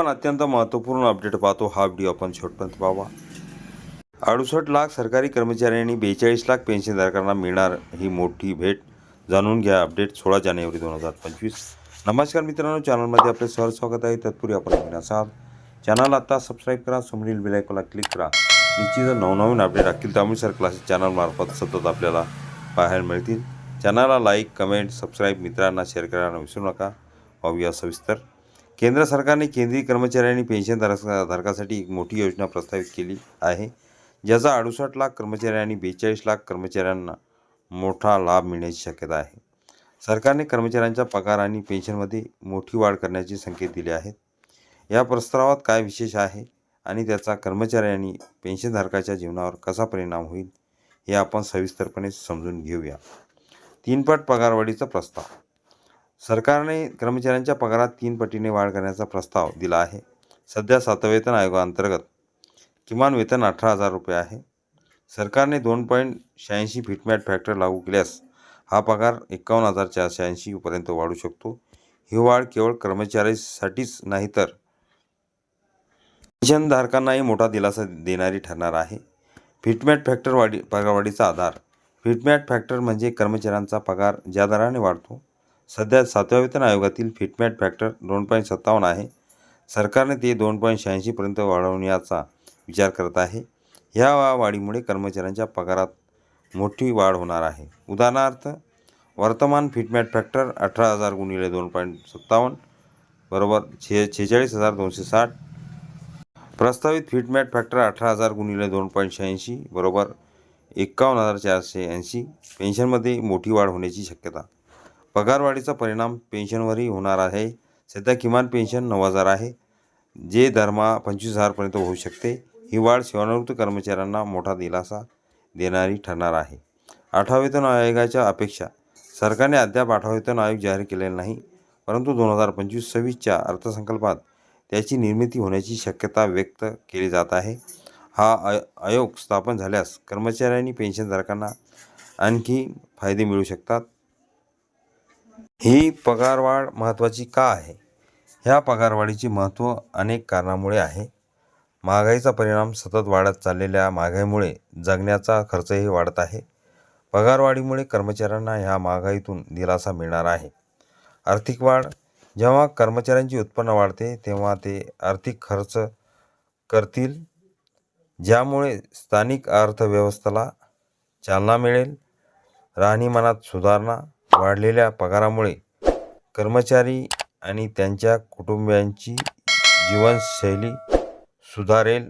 पण अत्यंत महत्त्वपूर्ण अपडेट पाहतो हा व्हिडिओ आपण शेवटपर्यंत पाहावा. अडुसष्ट लाख सरकारी कर्मचारी आणि बेचाळीस लाख पेन्शनधारकांना मिळणार ही मोठी भेट. जाणून घ्या अपडेट सोळा जानेवारी दोन हजार पंचवीस. नमस्कार मित्रांनो चॅनलमध्ये आपले सहज स्वागत आहे. तत्पूर्वी आपण नवीन असाल चॅनल आता सबस्क्राईब करा समोरील बेलायकोला क्लिक करा. निश्चित नवनवीन अपडेट राखील त्यामुळे सर क्लासेस चॅनलमार्फत सतत आपल्याला पाहायला मिळतील. चॅनलला लाईक कमेंट सबस्क्राईब मित्रांना शेअर करायला विसरू नका. पाहूया सविस्तर. केंद्र सरकारने केंद्रीय कर्मचारी आणि पेन्शन धारकासाठी एक मोठी योजना प्रस्तावित केली आहे ज्याचा अडुसष्ट लाख कर्मचारी आणि बेचाळीस लाख कर्मचाऱ्यांना मोठा लाभ मिळण्याची शक्यता आहे. सरकारने कर्मचाऱ्यांच्या पगार आणि पेन्शनमध्ये मोठी वाढ करण्याचे संकेत दिले आहेत. या प्रस्तावात काय विशेष आहे आणि त्याचा कर्मचारी आणि पेन्शनधारकाच्या जीवनावर कसा परिणाम होईल हे आपण सविस्तरपणे समजून घेऊया. तीनपट पगारवाढीचा प्रस्ताव. सरकारने कर्मचाऱ्यांच्या पगारात तीन पटीने वाढ करण्याचा प्रस्ताव दिला आहे. सध्या सातवेतन वेतन आयोगाअंतर्गत किमान वेतन अठरा हजार रुपये आहे. सरकारने दोन पॉईंट शहाऐंशी फिटमॅट फॅक्टर लागू केल्यास हा पगार एकावन्न हजार चारशे ऐंशीपर्यंत वाढू शकतो. ही वाढ केवळ कर्मचाऱ्यांसाठीच नाही तर पेन्शनधारकांनाही मोठा दिलासा देणारी ठरणार आहे. फिटमॅट फॅक्टर वाढी पगारवाढीचा आधार. फिटमॅट फॅक्टर म्हणजे कर्मचाऱ्यांचा पगार ज्या दराने वाढतो सध्या सातव्या वेतन आयोगातील फिटमॅट फॅक्टर दोन पॉईंट सत्तावन्न आहे. सरकारने ते दोन पॉईंट शहाऐंशीपर्यंत वाढवण्याचा विचार करत आहे. ह्या वाढीमुळे कर्मचाऱ्यांच्या पगारात मोठी वाढ होणार आहे. उदाहरणार्थ वर्तमान फिटमॅट फॅक्टर अठरा हजार गुणिले दोन पॉईंट सत्तावन्न बरोबर छे छेचाळीस हजार दोनशे साठ. प्रस्तावित फिटमॅट फॅक्टर अठरा हजार गुणिले दोन पॉईंट शहाऐंशी बरोबर एकावन्न हजार चारशे ऐंशी. पेन्शनमध्ये मोठी वाढ होण्याची शक्यता पगारवाढीचा परिणाम पेन्शनवरही होणार आहे. सध्या किमान पेन्शन नऊ हजार आहे जे दरमहा पंचवीस हजारपर्यंत होऊ शकते. ही वाढ सेवानिवृत्त कर्मचाऱ्यांना मोठा दिलासा देणारी ठरणार आहे. आठवा वेतन आयोगाच्या अपेक्षा सरकारने अद्याप आठवा वेतन आयोग जाहीर केलेला नाही परंतु दोन हजार पंचवीस सव्वीसच्या अर्थसंकल्पात त्याची निर्मिती होण्याची शक्यता व्यक्त केली जात आहे. हा आय आयोग स्थापन झाल्यास कर्मचाऱ्यांनी पेन्शनधारकांना आणखी फायदे मिळू शकतात. ही पगारवाढ महत्त्वाची का आहे? ह्या पगारवाढीचे महत्त्व अनेक कारणामुळे आहे. महागाईचा परिणाम सतत वाढत चाललेल्या महागाईमुळे जगण्याचा खर्चही वाढत आहे. पगारवाढीमुळे कर्मचाऱ्यांना ह्या महागाईतून दिलासा मिळणार आहे. आर्थिक वाढ जेव्हा कर्मचाऱ्यांचे उत्पन्न वाढते तेव्हा ते आर्थिक खर्च करतील ज्यामुळे स्थानिक अर्थव्यवस्थेला चालना मिळेल राहणीमानात सुधारणा वाढलेल्या पगारामुळे कर्मचारी आणि त्यांच्या कुटुंबियांची जीवनशैली सुधारेल.